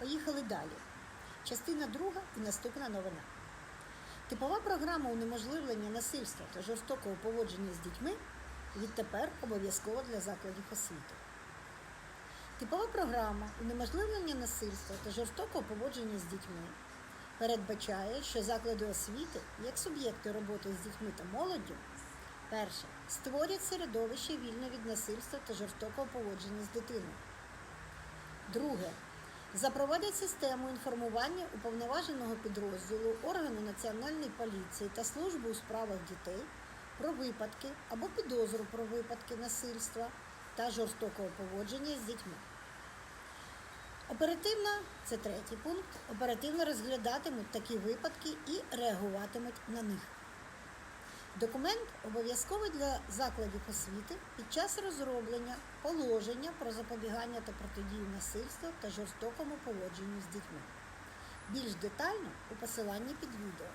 Поїхали далі. Частина друга і наступна новина. Типова програма унеможливлення насильства та жорстокого поводження з дітьми відтепер обов'язкова для закладів освіти. Типова програма унеможливлення насильства та жорстокого поводження з дітьми передбачає, що заклади освіти, як суб'єкти роботи з дітьми та молоддю, перше створять середовище вільне від насильства та жорстокого поводження з дитиною. Друге. Запровадять систему інформування уповноваженого підрозділу органу національної поліції та служби у справах дітей про випадки або підозру про випадки насильства та жорстокого поводження з дітьми. Оперативно, це третій пункт, оперативно розглядатимуть такі випадки і реагуватимуть на них. Документ обов'язковий для закладів освіти під час розроблення положення про запобігання та протидію насильству та жорстокому поводженню з дітьми. Більш детально у посиланні під відео.